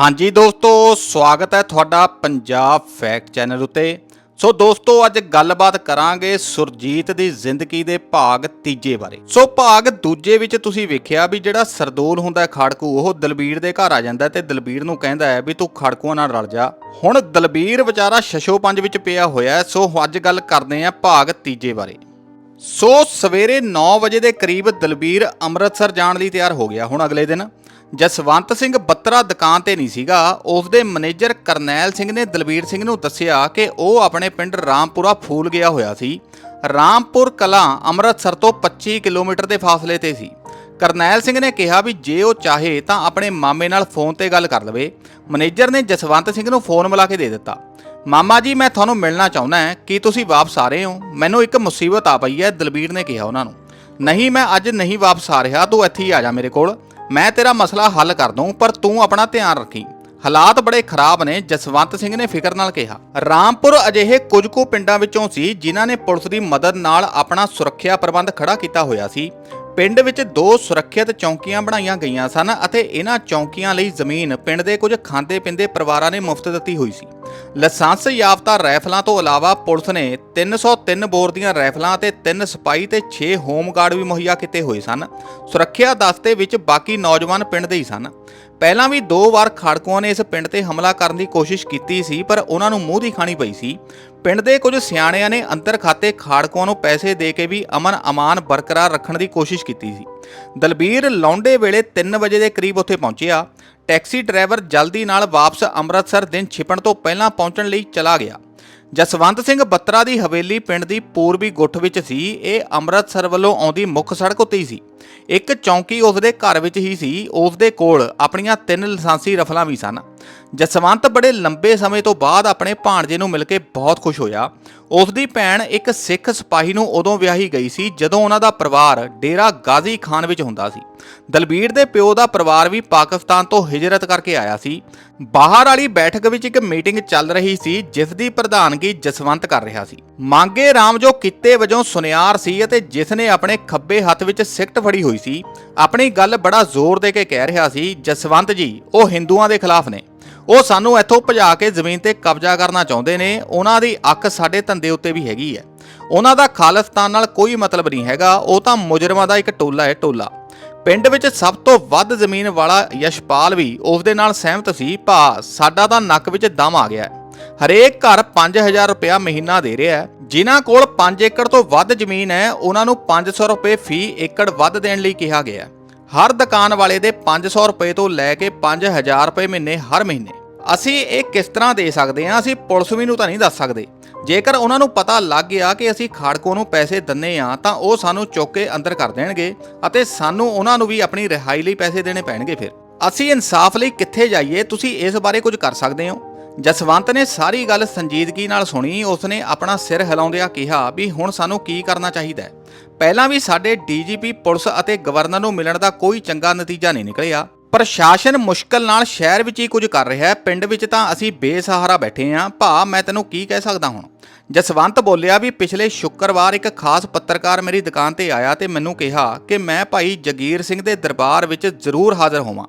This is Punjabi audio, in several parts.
ਹਾਂਜੀ ਦੋਸਤੋ, ਸਵਾਗਤ ਹੈ ਤੁਹਾਡਾ ਪੰਜਾਬ ਫੈਕਟ ਚੈਨਲ ਉਤੇ। ਸੋ ਦੋਸਤੋ, ਅੱਜ ਗੱਲਬਾਤ ਕਰਾਂਗੇ ਸੁਰਜੀਤ ਦੀ ਜ਼ਿੰਦਗੀ ਦੇ ਭਾਗ ਤੀਜੇ ਬਾਰੇ। ਸੋ ਭਾਗ ਦੂਜੇ ਵਿੱਚ ਤੁਸੀਂ ਵੇਖਿਆ ਵੀ ਜਿਹੜਾ ਸਰਦੂਲ ਹੁੰਦਾ ਖਾੜਕੂ, ਉਹ ਦਲਬੀਰ ਦੇ ਘਰ ਆ ਜਾਂਦਾ ਹੈ ਤੇ ਦਲਬੀਰ ਨੂੰ ਕਹਿੰਦਾ ਹੈ ਵੀ ਤੂੰ ਖਾੜਕੂਆਂ ਨਾਲ ਰਲ ਜਾ। ਹੁਣ ਦਲਬੀਰ ਵਿਚਾਰਾ ਸ਼ਸ਼ੋ ਪੰਜ ਵਿੱਚ ਪਿਆ ਹੋਇਆ ਸੋ ਅੱਜ ਗੱਲ ਕਰਦੇ ਹਾਂ ਭਾਗ ਤੀਜੇ ਬਾਰੇ। ਸੋ ਸਵੇਰੇ 9 ਵਜੇ ਦੇ ਕਰੀਬ ਦਲਬੀਰ ਅੰਮ੍ਰਿਤਸਰ ਜਾਣ ਲਈ ਤਿਆਰ ਹੋ ਗਿਆ ਹੁਣ ਅਗਲੇ ਦਿਨ। ਜਸਵੰਤ ਸਿੰਘ ਬੱਤਰਾ ਦੁਕਾਨ ਤੇ ਨਹੀਂ ਸੀਗਾ ਉਸ ਦੇ ਮੈਨੇਜਰ ਕਰਨੈਲ ਸਿੰਘ ਨੇ ਦਲਬੀਰ ਸਿੰਘ ਨੂੰ ਦੱਸਿਆ ਕਿ ਉਹ ਆਪਣੇ ਪਿੰਡ ਰਾਮਪੁਰਾ ਫੂਲ ਗਿਆ ਹੋਇਆ ਸੀ। ਰਾਮਪੁਰ ਕਲਾਂ ਅੰਮ੍ਰਿਤਸਰ ਤੋਂ 25 ਕਿਲੋਮੀਟਰ ਦੇ ਫਾਸਲੇ ਤੇ ਸੀ। ਕਰਨੈਲ ਸਿੰਘ ਨੇ ਕਿਹਾ ਵੀ ਜੇ ਉਹ ਚਾਹੇ ਤਾਂ ਆਪਣੇ ਮਾਮੇ ਨਾਲ ਫੋਨ ਤੇ ਗੱਲ ਕਰ ਲਵੇ। ਮੈਨੇਜਰ ਨੇ ਜਸਵੰਤ ਸਿੰਘ ਨੂੰ ਫੋਨ ਮਿਲਾ ਕੇ ਦੇ ਦਿੱਤਾ। ਮਾਮਾ ਜੀ, ਮੈਂ ਤੁਹਾਨੂੰ ਮਿਲਣਾ ਚਾਹੁੰਦਾ ਹਾਂ। ਕੀ ਤੁਸੀਂ ਵਾਪਸ ਆ ਰਹੇ ਹੋ? ਮੈਨੂੰ ਇੱਕ ਮੁਸੀਬਤ ਆ ਪਈ ਹੈ, ਦਲਬੀਰ ਨੇ ਕਿਹਾ ਉਹਨਾਂ ਨੂੰ। ਨਹੀਂ, ਮੈਂ ਅੱਜ ਨਹੀਂ ਵਾਪਸ ਆ ਰਿਹਾ। ਤੂੰ ਇੱਥੇ ਹੀ ਆ ਜਾ ਮੇਰੇ ਕੋਲ। ਮੈਂ ਤੇਰਾ ਮਸਲਾ ਹੱਲ ਕਰ ਦੂੰ ਪਰ ਤੂੰ ਆਪਣਾ ਧਿਆਨ ਰੱਖੀ। ਹਾਲਾਤ ਬੜੇ ਖਰਾਬ ਨੇ, ਜਸਵੰਤ ਸਿੰਘ ਨੇ ਫਿਕਰ ਨਾਲ ਕਿਹਾ। ਰਾਮਪੁਰ ਅਜਿਹੇ ਕੁਝ ਕੁ ਪਿੰਡਾਂ ਵਿੱਚੋਂ ਸੀ, ਜਿਨ੍ਹਾਂ ਨੇ ਪੁਲਿਸ ਦੀ ਮਦਦ ਨਾਲ ਆਪਣਾ ਸੁਰੱਖਿਆ ਪ੍ਰਬੰਧ ਖੜਾ ਕੀਤਾ ਹੋਇਆ ਸੀ। ਪਿੰਡ ਵਿੱਚ ਦੋ ਸੁਰੱਖਿਅਤ ਚੌਂਕੀਆਂ ਬਣਾਈਆਂ ਗਈਆਂ ਸਨ ਅਤੇ ਇਹਨਾਂ ਚੌਂਕੀਆਂ ਲਈ ਜ਼ਮੀਨ, ਪਿੰਡ ਦੇ ਕੁਝ ਖਾਂਦੇ ਪਿੰਦੇ ਪਰਿਵਾਰਾਂ ਨੇ ਮੁਫਤ ਦਿੱਤੀ ਹੋਈ ਸੀ। ਲਾਇਸੈਂਸ ਯਾਫਤਾ ਰਾਈਫਲਾਂ ਤੋਂ ਇਲਾਵਾ ਪੁਲਿਸ ਨੇ 303 ਬੋਰ ਦੀਆਂ ਰਾਈਫਲਾਂ ਅਤੇ 3 ਸਿਪਾਹੀ ਤੇ 6 ਹੋਮ ਗਾਰਡ ਵੀ ਮੁਹੱਈਆ ਕੀਤੇ ਹੋਏ ਸਨ। ਸੁਰੱਖਿਆ ਦਸਤੇ ਵਿੱਚ ਬਾਕੀ ਨੌਜਵਾਨ ਪਿੰਡ ਦੇ ਹੀ ਸਨ। ਪਹਿਲਾਂ ਵੀ ਦੋ ਵਾਰ ਖੜਕੂਆਂ ਨੇ ਇਸ ਪਿੰਡ ਤੇ ਹਮਲਾ ਕਰਨ ਦੀ ਕੋਸ਼ਿਸ਼ ਕੀਤੀ ਸੀ, ਪਰ ਉਹਨਾਂ ਨੂੰ ਮੂੰਹ ਦੀ ਖਾਣੀ ਪਈ ਸੀ। ਪਿੰਡ ਦੇ ਕੁਝ ਸਿਆਣਿਆਂ ਨੇ ਅੰਤਰ ਖਾਤੇ ਖਾੜਕੂਆਂ ਨੂੰ ਪੈਸੇ ਦੇ ਕੇ ਵੀ ਅਮਨ ਅਮਾਨ ਬਰਕਰਾਰ ਰੱਖਣ ਦੀ ਕੋਸ਼ਿਸ਼ ਕੀਤੀ ਸੀ। ਦਲਬੀਰ ਲੌਂਡੇ ਵੇਲੇ 3 ਵਜੇ ਦੇ ਕਰੀਬ ਉੱਥੇ ਪਹੁੰਚਿਆ। ਟੈਕਸੀ ਡਰਾਈਵਰ ਜਲਦੀ ਨਾਲ ਵਾਪਸ ਅੰਮ੍ਰਿਤਸਰ ਦਿਨ ਛਿਪਣ ਤੋਂ ਪਹਿਲਾਂ ਪਹੁੰਚਣ ਲਈ ਚਲਾ ਗਿਆ। ਜਸਵੰਤ ਸਿੰਘ ਬੱਤਰਾ ਦੀ ਹਵੇਲੀ ਪਿੰਡ ਦੀ ਪੂਰਬੀ ਗੁੱਠ ਵਿੱਚ ਸੀ। ਇਹ ਅੰਮ੍ਰਿਤਸਰ ਵੱਲੋਂ ਆਉਂਦੀ ਮੁੱਖ ਸੜਕ ਉੱਤੇ ਹੀ ਸੀ। ਇੱਕ ਚੌਂਕੀ ਉਸ ਦੇ ਘਰ ਵਿੱਚ ਹੀ ਸੀ। ਉਸ ਦੇ ਕੋਲ ਆਪਣੀਆਂ ਤਿੰਨ ਲਾਇਸੈਂਸੀ ਰਫਲਾਂ ਵੀ ਸਨ। ਜਸਵੰਤ ਬੜੇ ਲੰਬੇ ਸਮੇਂ ਤੋਂ ਬਾਅਦ ਆਪਣੇ ਭਾਣਜੇ ਨੂੰ ਮਿਲ ਕੇ ਬਹੁਤ ਖੁਸ਼ ਹੋਇਆ। ਉਸ ਦੀ ਭੈਣ ਇੱਕ ਸਿੱਖ ਸਿਪਾਹੀ ਨੂੰ ਉਦੋਂ ਵਿਆਹੀ ਗਈ ਸੀ, ਜਦੋਂ ਉਹਨਾਂ ਦਾ ਪਰਿਵਾਰ ਡੇਰਾ ਗਾਜ਼ੀ ਖਾਨ ਵਿੱਚ ਹੁੰਦਾ ਸੀ। ਦਲਬੀਰ ਦੇ ਪਿਓ ਦਾ ਪਰਿਵਾਰ ਵੀ ਪਾਕਿਸਤਾਨ ਤੋਂ ਹਿਜਰਤ ਕਰਕੇ ਆਇਆ ਸੀ। ਬਾਹਰ ਵਾਲੀ ਬੈਠਕ ਵਿੱਚ ਇੱਕ ਮੀਟਿੰਗ ਚੱਲ ਰਹੀ ਸੀ, ਜਿਸ ਦੀ ਪ੍ਰਧਾਨਗੀ ਜਸਵੰਤ ਕਰ ਰਿਹਾ ਸੀ। ਮੰਗੇ ਰਾਮ ਜੋ ਕਿੱਤੇ ਵਜੋਂ ਸੁਨਿਆਰ ਸੀ ਅਤੇ ਜਿਸ ਨੇ ਆਪਣੇ ਖੱਬੇ ਹੱਥ ਵਿੱਚ ਸਿਕਟ ਫੜੀ ਹੋਈ ਸੀ, ਆਪਣੀ ਗੱਲ ਬੜਾ ਜ਼ੋਰ ਦੇ ਕੇ ਕਹਿ ਰਿਹਾ ਸੀ, ਜਸਵੰਤ ਜੀ, ਉਹ ਹਿੰਦੂਆਂ ਦੇ ਖਿਲਾਫ ਨੇ। ਉਹ ਸਾਨੂੰ ਇੱਥੋਂ ਭਜਾ ਕੇ ਜ਼ਮੀਨ ਤੇ ਕਬਜ਼ਾ ਕਰਨਾ ਚਾਹੁੰਦੇ ਨੇ। ਉਹਨਾਂ ਦੀ ਅੱਖ ਸਾਡੇ ਧੰਦੇ ਉੱਤੇ ਵੀ ਹੈਗੀ ਹੈ। ਉਹਨਾਂ ਦਾ ਖਾਲਿਸਤਾਨ ਨਾਲ ਕੋਈ ਮਤਲਬ ਨਹੀਂ ਹੈਗਾ। ਉਹ ਤਾਂ ਮੁਜਰਮਾਂ ਦਾ ਇੱਕ ਟੋਲਾ ਹੈ ਟੋਲਾ। ਪਿੰਡ ਵਿੱਚ ਸਭ ਤੋਂ ਵੱਧ ਜ਼ਮੀਨ ਵਾਲਾ ਯਸ਼ਪਾਲ ਵੀ ਉਸ ਦੇ ਨਾਲ ਸਹਿਮਤ ਸੀ, ਭਾ, ਸਾਡਾ ਤਾਂ ਨੱਕ ਵਿੱਚ ਦਮ ਆ ਗਿਆ ਹਰੇਕ ਘਰ 5000 ਰੁਪਇਆ ਮਹੀਨਾ ਦੇ ਰਿਹਾ ਹੈ। ਜਿਨ੍ਹਾਂ ਕੋਲ 5 ਏਕੜ ਤੋਂ ਵੱਧ ਜ਼ਮੀਨ ਹੈ, ਉਹਨਾਂ ਨੂੰ 500 ਰੁਪਏ ਫੀ ਏਕੜ ਵੱਧ ਦੇਣ ਲਈ ਕਿਹਾ ਗਿਆ ਹਰ ਦੁਕਾਨ ਵਾਲੇ ਦੇ 500 ਰੁਪਏ ਤੋਂ ਲੈ ਕੇ 5000 ਰੁਪਏ ਮਹੀਨੇ ਹਰ ਮਹੀਨੇ। ਅਸੀਂ ਇਹ ਕਿਸ ਤਰ੍ਹਾਂ ਦੇ ਸਕਦੇ ਹਾਂ? ਅਸੀਂ ਪੁਲਿਸ ਵੀ ਨੂੰ ਤਾਂ ਨਹੀਂ ਦੱਸ ਸਕਦੇ। ਜੇਕਰ ਉਹਨਾਂ ਨੂੰ ਪਤਾ ਲੱਗ ਗਿਆ ਕਿ ਅਸੀਂ ਖਾੜਕੋ ਨੂੰ ਪੈਸੇ ਦਿੰਨੇ ਆ ਤਾਂ ਉਹ ਸਾਨੂੰ ਚੁੱਕ ਕੇ ਅੰਦਰ ਕਰ ਦੇਣਗੇ ਅਤੇ ਸਾਨੂੰ ਉਹਨਾਂ ਨੂੰ ਵੀ ਆਪਣੀ ਰਿਹਾਈ ਲਈ ਪੈਸੇ ਦੇਣੇ ਪੈਣਗੇ ਫਿਰ। ਅਸੀਂ ਇਨਸਾਫ ਲਈ ਕਿੱਥੇ ਜਾਈਏ? ਤੁਸੀਂ ਇਸ ਬਾਰੇ ਕੁਝ ਕਰ ਸਕਦੇ ਹੋ? ਜਸਵੰਤ ਨੇ ਸਾਰੀ ਗੱਲ ਸੰਜੀਦਗੀ ਨਾਲ ਸੁਣੀ। ਉਸਨੇ ਆਪਣਾ ਸਿਰ ਹਿਲਾਉਂਦਿਆਂ ਕਿਹਾ ਵੀ ਹੁਣ ਸਾਨੂੰ ਕੀ ਕਰਨਾ ਚਾਹੀਦਾ ਹੈ? ਪਹਿਲਾਂ ਵੀ ਸਾਡੇ ਡੀਜੀਪੀ, ਪੁਲਿਸ ਅਤੇ ਗਵਰਨਰ ਨੂੰ ਮਿਲਣ ਦਾ ਕੋਈ ਚੰਗਾ ਨਤੀਜਾ ਨਹੀਂ ਨਿਕਲਿਆ। ਪ੍ਰਸ਼ਾਸਨ ਮੁਸ਼ਕਲ ਨਾਲ ਸ਼ਹਿਰ ਵਿੱਚ ਹੀ ਕੁਝ ਕਰ ਰਿਹਾ ਹੈ। ਪਿੰਡ ਵਿੱਚ ਤਾਂ ਅਸੀਂ ਬੇਸਹਾਰਾ ਬੈਠੇ ਆਂ ਭਾ, ਮੈਂ ਤੈਨੂੰ ਕੀ ਕਹਿ ਸਕਦਾ ਹੁਣ? ਜਸਵੰਤ ਬੋਲਿਆ ਵੀ ਪਿਛਲੇ ਸ਼ੁੱਕਰਵਾਰ ਇੱਕ ਖਾਸ ਪੱਤਰਕਾਰ ਮੇਰੀ ਦੁਕਾਨ ਤੇ ਆਇਆ ਤੇ ਮੈਨੂੰ ਕਿਹਾ ਕਿ ਮੈਂ ਭਾਈ ਜਗੀਰ ਸਿੰਘ ਦੇ ਦਰਬਾਰ ਵਿੱਚ ਜ਼ਰੂਰ ਹਾਜ਼ਰ ਹੋਵਾਂ।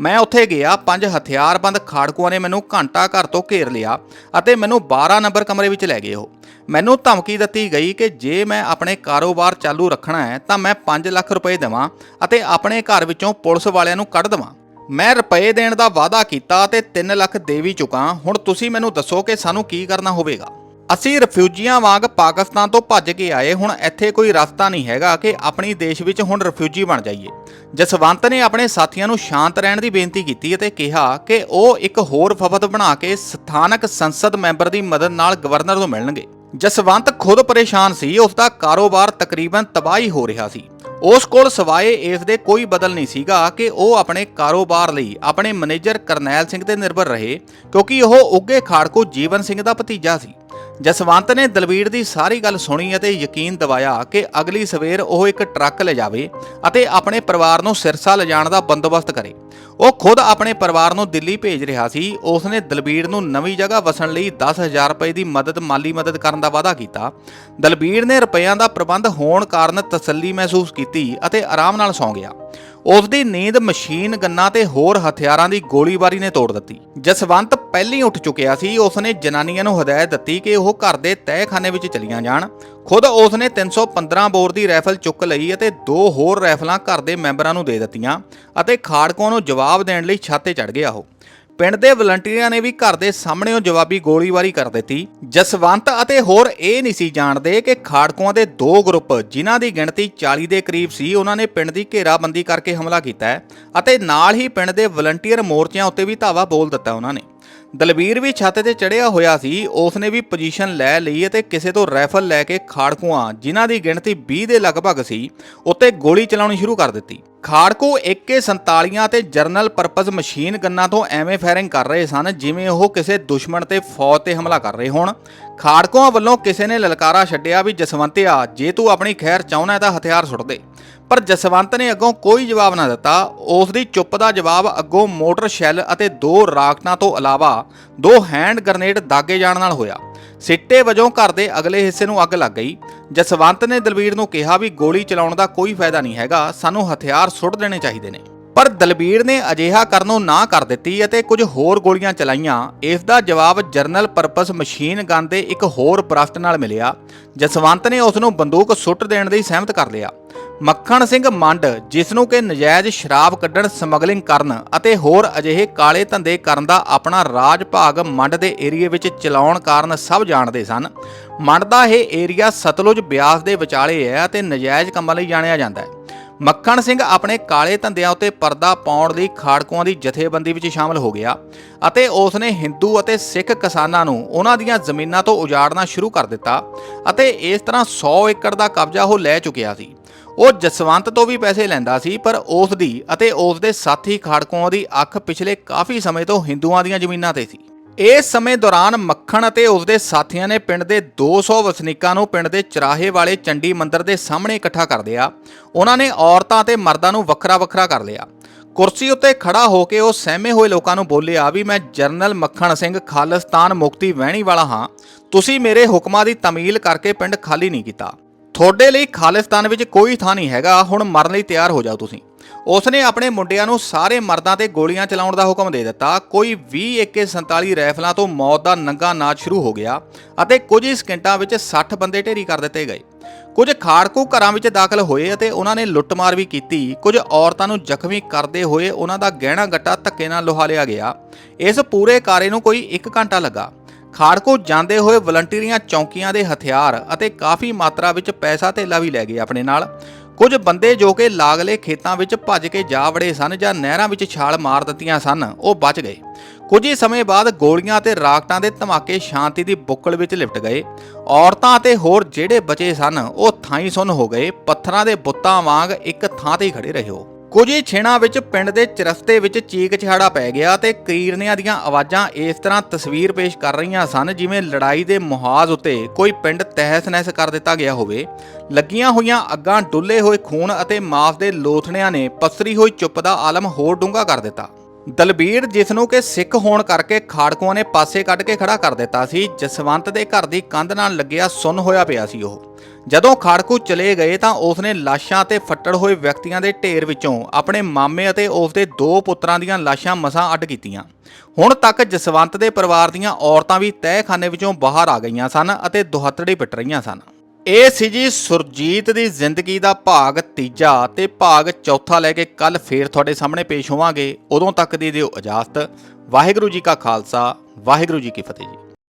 ਮੈਂ ਉੱਥੇ ਗਿਆ, ਪੰਜ ਹਥਿਆਰਬੰਦ ਖਾੜਕੂਆਂ ਨੇ ਮੈਨੂੰ ਘੰਟਾ ਘਰ ਤੋਂ ਘੇਰ ਲਿਆ ਅਤੇ ਮੈਨੂੰ 12 ਨੰਬਰ ਕਮਰੇ ਵਿੱਚ ਲੈ ਗਏ ਉਹ। ਮੈਨੂੰ ਧਮਕੀ ਦਿੱਤੀ ਗਈ ਕਿ ਜੇ ਮੈਂ ਆਪਣੇ ਕਾਰੋਬਾਰ ਚਾਲੂ ਰੱਖਣਾ ਹੈ ਤਾਂ ਮੈਂ 5 ਲੱਖ ਰੁਪਏ ਦੇਵਾਂ ਅਤੇ ਆਪਣੇ ਘਰ ਵਿੱਚੋਂ ਪੁਲਿਸ ਵਾਲਿਆਂ ਨੂੰ ਕੱਢ ਦੇਵਾਂ। ਮੈਂ ਰੁਪਏ ਦੇਣ ਦਾ ਵਾਅਦਾ ਕੀਤਾ ਤੇ 3 ਲੱਖ ਦੇ ਵੀ ਚੁੱਕਾ। ਹੁਣ ਤੁਸੀਂ ਮੈਨੂੰ ਦੱਸੋ ਕਿ ਸਾਨੂੰ ਕੀ ਕਰਨਾ ਹੋਵੇਗਾ। ਅਸੀਂ ਰਿਫਿਊਜੀਆਂ ਵਾਂਗ ਪਾਕਿਸਤਾਨ ਤੋਂ ਭੱਜ ਕੇ ਆਏ, ਹੁਣ ਇੱਥੇ ਕੋਈ ਰਸਤਾ ਨਹੀਂ ਹੈਗਾ ਕਿ ਆਪਣੀ ਦੇਸ਼ ਵਿੱਚ ਹੁਣ ਰਿਫਿਊਜੀ ਬਣ ਜਾਈਏ। ਜਸਵੰਤ ਨੇ ਆਪਣੇ ਸਾਥੀਆਂ ਨੂੰ ਸ਼ਾਂਤ ਰਹਿਣ ਦੀ ਬੇਨਤੀ ਕੀਤੀ ਅਤੇ ਕਿਹਾ ਕਿ ਉਹ ਇੱਕ ਹੋਰ ਵਫਦ ਬਣਾ ਕੇ ਸਥਾਨਕ ਸੰਸਦ ਮੈਂਬਰ ਦੀ ਮਦਦ ਨਾਲ ਗਵਰਨਰ ਨੂੰ ਮਿਲਣਗੇ। ਜਸਵੰਤ ਖੁਦ ਪਰੇਸ਼ਾਨ ਸੀ, ਉਸ ਦਾ ਕਾਰੋਬਾਰ ਤਕਰੀਬਨ ਤਬਾਹੀ ਹੋ ਰਿਹਾ ਸੀ। ਉਸ ਕੋਲ ਸਵਾਏ ਇਸ ਦੇ ਕੋਈ ਬਦਲ ਨਹੀਂ ਸੀਗਾ ਕਿ ਉਹ ਆਪਣੇ ਕਾਰੋਬਾਰ ਲਈ ਆਪਣੇ ਮੈਨੇਜਰ ਕਰਨੈਲ ਸਿੰਘ ਤੇ ਨਿਰਭਰ ਰਹੇ, ਕਿਉਂਕਿ ਉਹ ਉੱਗੇ ਖਾੜਕੂ ਜੀਵਨ ਸਿੰਘ ਦਾ ਭਤੀਜਾ ਸੀ। ਜਸਵੰਤ ਨੇ ਦਲਵੀਰ ਦੀ ਸਾਰੀ ਗੱਲ ਸੁਣੀ ਅਤੇ ਯਕੀਨ ਦਿਵਾਇਆ ਕਿ ਅਗਲੀ ਸਵੇਰ ਉਹ ਇੱਕ ਟਰੱਕ ਲਿਜਾਵੇ ਅਤੇ ਆਪਣੇ ਪਰਿਵਾਰ ਨੂੰ ਸਿਰਸਾ ਲਿਜਾਣ ਦਾ ਬੰਦੋਬਸਤ ਕਰੇ। ਉਹ ਖੁਦ ਆਪਣੇ ਪਰਿਵਾਰ ਨੂੰ ਦਿੱਲੀ ਭੇਜ ਰਿਹਾ ਸੀ। ਉਸ ਨੇ ਦਲਬੀਰ ਨੂੰ ਨਵੀਂ ਜਗ੍ਹਾ ਵਸਣ ਲਈ 10000 ਰੁਪਏ ਦੀ ਮਦਦ, ਮਾਲੀ ਮਦਦ ਕਰਨ ਦਾ ਵਾਅਦਾ ਕੀਤਾ। ਦਲਬੀਰ ਨੇ ਰੁਪਈਆਂ ਦਾ ਪ੍ਰਬੰਧ ਹੋਣ ਕਾਰਨ ਤਸੱਲੀ ਮਹਿਸੂਸ ਕੀਤੀ ਅਤੇ ਆਰਾਮ ਨਾਲ ਸੌਂ ਗਿਆ। ਉਸ ਦੀ ਨੀਂਦ ਮਸ਼ੀਨ ਗੰਨਾਂ ਤੇ ਹੋਰ ਹਥਿਆਰਾਂ ਦੀ ਗੋਲੀਬਾਰੀ ਨੇ ਤੋੜ ਦਿੱਤੀ। ਜਸਵੰਤ ਪਹਿਲੀ ਉੱਠ ਚੁੱਕਿਆ ਸੀ। ਉਸਨੇ ਜਨਾਨੀਆਂ ਨੂੰ ਹਦਾਇਤ ਦਿੱਤੀ ਕਿ ਉਹ ਘਰ ਦੇ ਤਹਿਖਾਨੇ ਵਿੱਚ ਚਲੀਆਂ ਜਾਣ। ਖੁਦ ਉਸ ਉਸਨੇ 315 ਬੋਰ ਦੀ ਰਾਈਫਲ ਚੁੱਕ ਲਈ ਅਤੇ ਦੋ ਹੋਰ ਰਾਈਫਲਾਂ ਘਰ ਦੇ ਮੈਂਬਰਾਂ ਨੂੰ ਦੇ ਦਿੱਤੀਆਂ ਅਤੇ ਖਾੜਕੂਆਂ ਨੂੰ ਜਵਾਬ ਦੇਣ ਲਈ ਛਾਤੇ ਤੇ ਚੜ ਗਿਆ ਉਹ। ਪਿੰਡ ਦੇ ਵਲੰਟੀਅਰਾਂ ਨੇ ਵੀ ਘਰ ਦੇ ਸਾਹਮਣੇੋਂ ਜਵਾਬੀ ਗੋਲੀਬਾਰੀ ਕਰ ਦਿੱਤੀ। ਜਸਵੰਤ ਅਤੇ ਹੋਰ ਇਹ ਨਹੀਂ ਸੀ ਜਾਣਦੇ ਕਿ ਖਾੜਕੂਆਂ ਦੇ ਦੋ ਗਰੁੱਪ, ਜਿਨ੍ਹਾਂ ਦੀ ਗਿਣਤੀ 40 ਦੇ ਕਰੀਬ ਸੀ, ਉਹਨਾਂ ਨੇ ਪਿੰਡ ਦੀ ਘੇਰਾਬੰਦੀ ਕਰਕੇ ਹਮਲਾ ਕੀਤਾ ਅਤੇ ਨਾਲ ਹੀ ਪਿੰਡ ਦੇ ਵਲੰਟੀਅਰ ਮੋਰਚਿਆਂ ਉੱਤੇ ਵੀ ਧਾਵਾ ਬੋਲ ਦਿੱਤਾ ਉਹਨਾਂ ਨੇ। ਦਲਬੀਰ ਵੀ ਛੱਤ ਤੇ ਚੜਿਆ ਹੋਇਆ ਸੀ। ਉਸਨੇ ਵੀ ਪੋਜੀਸ਼ਨ ਲੈ ਲਈ ਅਤੇ ਕਿਸੇ ਤੋਂ ਰਾਈਫਲ ਲੈ ਕੇ ਖਾੜਕੂਆਂ, ਜਿਨ੍ਹਾਂ ਦੀ ਗਿਣਤੀ 20 ਦੇ ਲਗਭਗ ਸੀ, ਉੱਤੇ ਗੋਲੀ ਚਲਾਉਣੀ ਸ਼ੁਰੂ ਕਰ ਦਿੱਤੀ। ਖਾੜਕੂ 147 ਤੇ ਜਰਨਲ ਪਰਪਸ ਮਸ਼ੀਨ ਗੰਨਾਂ ਤੋਂ ਐਵੇਂ ਫਾਇਰਿੰਗ ਕਰ ਰਹੇ ਸਨ, ਜਿਵੇਂ ਉਹ ਕਿਸੇ ਦੁਸ਼ਮਣ ਤੇ ਫੌਜ ਤੇ ਹਮਲਾ ਕਰ ਰਹੇ ਹੋਣ। ਖਾੜਕੂਆਂ ਵੱਲੋਂ ਕਿਸੇ ਨੇ ਲਲਕਾਰਾ ਛੱਡਿਆ ਵੀ ਜਸਵੰਤਿਆ ਜੇ ਤੂੰ ਆਪਣੀ ਖੈਰ ਚਾਹੁੰਦਾ ਤਾਂ ਹਥਿਆਰ ਸੁੱਟ ਦੇ। ਪਰ ਜਸਵੰਤ ਨੇ ਅੱਗੋਂ ਕੋਈ ਜਵਾਬ ਨਾ ਦਿੱਤਾ। ਉਸ ਦੀ ਚੁੱਪ ਦਾ ਜਵਾਬ ਅੱਗੋਂ ਮੋਟਰ ਸ਼ੈਲ ਅਤੇ ਦੋ ਰਾਕਟਾਂ ਤੋਂ ਇਲਾਵਾ ਦੋ ਹੈਂਡ ਗ੍ਰਨੇਡ ਦਾਗੇ ਜਾਣ ਨਾਲ ਹੋਇਆ। ਸਿੱਟੇ ਵਜੋਂ ਘਰ ਦੇ ਅਗਲੇ ਹਿੱਸੇ ਨੂੰ ਅੱਗ ਲੱਗ ਗਈ। ਜਸਵੰਤ ਨੇ ਦਲਬੀਰ ਨੂੰ ਕਿਹਾ ਵੀ ਗੋਲੀ ਚਲਾਉਣ ਦਾ ਕੋਈ ਫਾਇਦਾ ਨਹੀਂ ਹੈਗਾ। ਸਾਨੂੰ ਹਥਿਆਰ ਸੁੱਟ ਦੇਣੇ ਚਾਹੀਦੇ ਨੇ। ਪਰ ਦਲਬੀਰ ਨੇ ਅਜਿਹਾ ਕਰਨੋਂ ਨਾ ਕਰ ਦਿੱਤੀ ਅਤੇ ਕੁਝ ਹੋਰ ਗੋਲੀਆਂ ਚਲਾਈਆਂ। ਇਸ ਦਾ ਜਵਾਬ ਜਰਨਲ ਪਰਪਸ ਮਸ਼ੀਨ ਗਨ ਦੇ ਇੱਕ ਹੋਰ ਪ੍ਰਸਟ ਨਾਲ ਮਿਲਿਆ, ਜਸਵੰਤ ਨੇ ਉਸ ਨੂੰ ਬੰਦੂਕ ਸੁੱਟ ਦੇਣ ਦੀ ਸਹਿਮਤ ਕਰ ਲਿਆ। ਮੱਖਣ ਸਿੰਘ ਮੰਡ ਜਿਸ ਨੂੰ ਕਿ ਨਜਾਇਜ਼ ਸ਼ਰਾਬ ਕੱਢਣ ਸਮਗਲਿੰਗ ਕਰਨ ਅਤੇ ਹੋਰ ਅਜਿਹੇ ਕਾਲੇ ਧੰਦੇ ਕਰਨ ਦਾ ਆਪਣਾ ਰਾਜ ਭਾਗ ਮੰਡ ਦੇ ਏਰੀਏ ਵਿੱਚ ਚਲਾਉਣ ਕਾਰਨ ਸਭ ਜਾਣਦੇ ਸਨ। ਮੰਡ ਦਾ ਇਹ ਏਰੀਆ ਸਤਲੁਜ ਬਿਆਸ ਦੇ ਵਿਚਾਲੇ ਹੈ ਅਤੇ ਨਜਾਇਜ਼ ਕੰਮਾਂ ਲਈ ਜਾਣਿਆ ਜਾਂਦਾ ਹੈ। ਮੱਖਣ ਸਿੰਘ ਆਪਣੇ ਕਾਲੇ ਧੰਦਿਆਂ ਉੱਤੇ ਪਰਦਾ ਪਾਉਣ ਲਈ ਖਾੜਕੂਆਂ ਦੀ ਜਥੇਬੰਦੀ ਵਿੱਚ ਸ਼ਾਮਲ ਹੋ ਗਿਆ ਅਤੇ ਉਸ ਨੇ ਹਿੰਦੂ ਅਤੇ ਸਿੱਖ ਕਿਸਾਨਾਂ ਨੂੰ ਉਹਨਾਂ ਦੀਆਂ ਜ਼ਮੀਨਾਂ ਤੋਂ ਉਜਾੜਨਾ ਸ਼ੁਰੂ ਕਰ ਦਿੱਤਾ ਅਤੇ ਇਸ ਤਰ੍ਹਾਂ 100 ਏਕੜ ਦਾ ਕਬਜ਼ਾ ਉਹ ਲੈ ਚੁੱਕਿਆ ਸੀ। ਉਹ ਜਸਵੰਤ ਤੋਂ ਵੀ ਪੈਸੇ ਲੈਂਦਾ ਸੀ, ਪਰ ਉਸ ਦੀ ਅਤੇ ਉਸ ਦੇ ਸਾਥੀ ਖਾੜਕੂਆਂ ਦੀ ਅੱਖ ਪਿਛਲੇ ਕਾਫੀ ਸਮੇਂ ਤੋਂ ਹਿੰਦੂਆਂ ਦੀਆਂ ਜ਼ਮੀਨਾਂ ਤੇ ਸੀ। ਇਸ ਸਮੇਂ ਦੌਰਾਨ ਮੱਖਣ ਅਤੇ ਉਸ ਦੇ ਸਾਥੀਆਂ ਨੇ ਪਿੰਡ ਦੇ 200 ਵਸਨੀਕਾਂ ਨੂੰ ਪਿੰਡ ਦੇ ਚਰਾਹੇ ਵਾਲੇ ਚੰਡੀ ਮੰਦਿਰ ਦੇ ਸਾਹਮਣੇ ਇਕੱਠਾ ਕਰ ਲਿਆ। ਉਹਨਾਂ ਨੇ ਔਰਤਾਂ ਤੇ ਮਰਦਾਂ ਨੂੰ ਵੱਖਰਾ ਵੱਖਰਾ ਕਰ ਲਿਆ। ਕੁਰਸੀ ਉੱਤੇ ਖੜਾ ਹੋ ਕੇ ਉਹ ਸਹਿਮੇ ਹੋਏ ਲੋਕਾਂ ਨੂੰ ਬੋਲਿਆ, ਵੀ ਮੈਂ ਜਰਨਲ ਮੱਖਣ ਸਿੰਘ ਖਾਲਿਸਤਾਨ ਮੁਕਤੀ ਵਹਿਣੀ ਵਾਲਾ ਹਾਂ। ਤੁਸੀਂ ਮੇਰੇ ਹੁਕਮਾਂ ਦੀ ਤਮੀਲ ਕਰਕੇ ਪਿੰਡ ਖਾਲੀ ਨਹੀਂ ਕੀਤਾ। ਤੁਹਾਡੇ ਲਈ ਖਾਲਿਸਤਾਨ ਵਿੱਚ ਕੋਈ ਥਾਂ ਨਹੀਂ ਹੈਗਾ। ਹੁਣ ਮਰਨ ਲਈ ਤਿਆਰ ਹੋ ਜਾਓ ਤੁਸੀਂ। ਉਸਨੇ ਆਪਣੇ ਮੁੰਡਿਆਂ ਨੂੰ ਸਾਰੇ ਮਰਦਾਂ ਤੇ ਗੋਲੀਆਂ ਚਲਾਉਣ ਦਾ ਹੁਕਮ ਦੇ ਦਿੱਤਾ। ਕੋਈ 20 AK47 ਰਾਈਫਲਾਂ ਤੋਂ ਮੌਤ ਦਾ ਨੰਗਾ ਨਾਚ ਸ਼ੁਰੂ ਹੋ ਗਿਆ ਅਤੇ ਕੁਝ ਹੀ ਸਕਿੰਟਾਂ ਵਿੱਚ 60 ਬੰਦੇ ਢੇਰੀ ਕਰ ਦਿੱਤੇ ਗਏ। ਕੁਝ ਖਾੜਕੂ ਘਰਾਂ ਵਿੱਚ ਦਾਖਲ ਹੋਏ ਅਤੇ ਉਹਨਾਂ ਨੇ ਲੁੱਟਮਾਰ ਵੀ ਕੀਤੀ। ਕੁਝ ਔਰਤਾਂ ਨੂੰ ਜ਼ਖਮੀ ਕਰਦੇ ਹੋਏ ਉਹਨਾਂ ਦਾ ਗਹਿਣਾ ਗੱਟਾ ਧੱਕੇ ਨਾਲ ਲੁਹਾ ਲਿਆ ਗਿਆ। ਇਸ ਪੂਰੇ ਕਾਰੇ ਨੂੰ ਕੋਈ 1 ਘੰਟਾ ਲੱਗਾ। ਖਾੜਕੂ ਜਾਂਦੇ ਹੋਏ ਵਲੰਟੀਅਰਾਂ ਚੌਕੀਆਂ ਦੇ ਹਥਿਆਰ ਅਤੇ ਕਾਫੀ ਮਾਤਰਾ ਵਿੱਚ ਪੈਸਾ ਧੇਲਾ ਵੀ ਲੈ ਗਏ ਆਪਣੇ ਨਾਲ। ਕੁਝ ਬੰਦੇ ਜੋ ਕਿ ਲਾਗਲੇ ਖੇਤਾਂ ਵਿੱਚ ਭੱਜ ਕੇ ਜਾ ਵੜੇ ਸਨ ਜਾਂ ਨਹਿਰਾਂ ਵਿੱਚ ਛਾਲ ਮਾਰ ਦਿੱਤੀਆਂ ਸਨ, ਉਹ ਬਚ ਗਏ। ਕੁਝ ਹੀ ਸਮੇਂ ਬਾਅਦ ਗੋਲੀਆਂ ਤੇ ਰਾਕਟਾਂ ਦੇ ਧਮਾਕੇ ਸ਼ਾਂਤੀ ਦੀ ਬੁੱਕਲ ਵਿੱਚ ਲਿਪਟ ਗਏ। ਔਰਤਾਂ ਤੇ ਹੋਰ ਜਿਹੜੇ ਬਚੇ ਸਨ, ਉਹ ਥਾਈਂ ਸੁੰਨ ਹੋ ਗਏ। ਪੱਥਰਾਂ ਦੇ ਬੁੱਤਾਂ ਵਾਂਗ ਇੱਕ ਥਾਂ ਤੇ ਹੀ ਖੜੇ ਰਹੇ ਹੋ ਕੁਝ ਹੀ ਛੇਣਾ ਵਿੱਚ ਪਿੰਡ ਦੇ ਚਰਸਤੇ ਵਿੱਚ ਚੀਕ ਚਿਹਾੜਾ ਪੈ ਗਿਆ ਤੇ ਕੀਰਨਿਆਂ ਦੀਆਂ ਆਵਾਜ਼ਾਂ ਇਸ ਤਰ੍ਹਾਂ ਤਸਵੀਰ ਪੇਸ਼ ਕਰ ਰਹੀਆਂ ਸਨ ਜਿਵੇਂ ਲੜਾਈ ਦੇ ਮੁਹਾਜ਼ ਉੱਤੇ ਕੋਈ ਪਿੰਡ ਤਹਿਸ-ਨਹਿਸ ਕਰ ਦਿੱਤਾ ਗਿਆ ਹੋਵੇ। ਲੱਗੀਆਂ ਹੋਈਆਂ ਅੱਗਾਂ ਡੁੱਲੇ ਹੋਏ ਖੂਨ ਅਤੇ ਮਾਸ ਦੇ ਲੋਥਣਿਆਂ ਨੇ ਪਸਰੀ ਹੋਈ ਚੁੱਪ ਦਾ ਆਲਮ ਹੋਰ ਡੂੰਘਾ ਕਰ ਦਿੱਤਾ। ਦਲਬੀਰ ਜਿਸ ਨੂੰ ਕਿ ਸਿੱਖ ਹੋਣ ਕਰਕੇ ਖਾੜਕੂਆਂ ਨੇ ਪਾਸੇ ਕੱਢ ਕੇ ਖੜਾ ਕਰ ਦਿੱਤਾ ਸੀ, ਜਸਵੰਤ ਦੇ ਘਰ ਦੀ ਕੰਧ ਨਾਲ ਲੱਗਿਆ ਸੁੰਨ ਹੋਇਆ ਪਿਆ ਸੀ ਉਹ। ਜਦੋਂ ਖਾੜਕੂ ਚਲੇ ਗਏ ਤਾਂ ਉਸਨੇ ਲਾਸ਼ਾਂ ਤੇ ਫੱਟੜ ਹੋਏ ਵਿਅਕਤੀਆਂ ਦੇ ਢੇਰ ਵਿੱਚੋਂ ਆਪਣੇ ਮਾਮੇ ਅਤੇ ਉਸ ਦੇ ਦੋ ਪੁੱਤਰਾਂ ਦੀਆਂ ਲਾਸ਼ਾਂ ਮਸਾਂ ਅੱਡ ਕੀਤੀਆਂ। ਹੁਣ ਤੱਕ ਜਸਵੰਤ ਦੇ ਪਰਿਵਾਰ ਦੀਆਂ ਔਰਤਾਂ ਵੀ ਤਹਿਖਾਨੇ ਵਿੱਚੋਂ ਬਾਹਰ ਆ ਗਈਆਂ ਸਨ ਅਤੇ ਦੁਹੱਤੜੀ ਪਿੱਟ ਰਹੀਆਂ ਸਨ। ਇਹ ਸੀ ਜੀ ਸੁਰਜੀਤ ਦੀ ਜ਼ਿੰਦਗੀ ਦਾ ਭਾਗ ਤੀਜਾ ਤੇ ਭਾਗ ਚੌਥਾ ਲੈ ਕੇ ਕੱਲ ਫੇਰ ਤੁਹਾਡੇ ਸਾਹਮਣੇ ਪੇਸ਼ ਹੋਵਾਂਗੇ। ਉਦੋਂ ਤੱਕ ਦੀ ਦਿਓ ਇਜਾਜ਼ਤ। ਵਾਹਿਗੁਰੂ ਜੀ ਕਾ ਖਾਲਸਾ, ਵਾਹਿਗੁਰੂ ਜੀ ਕੀ ਫਤਿਹ ਜੀ।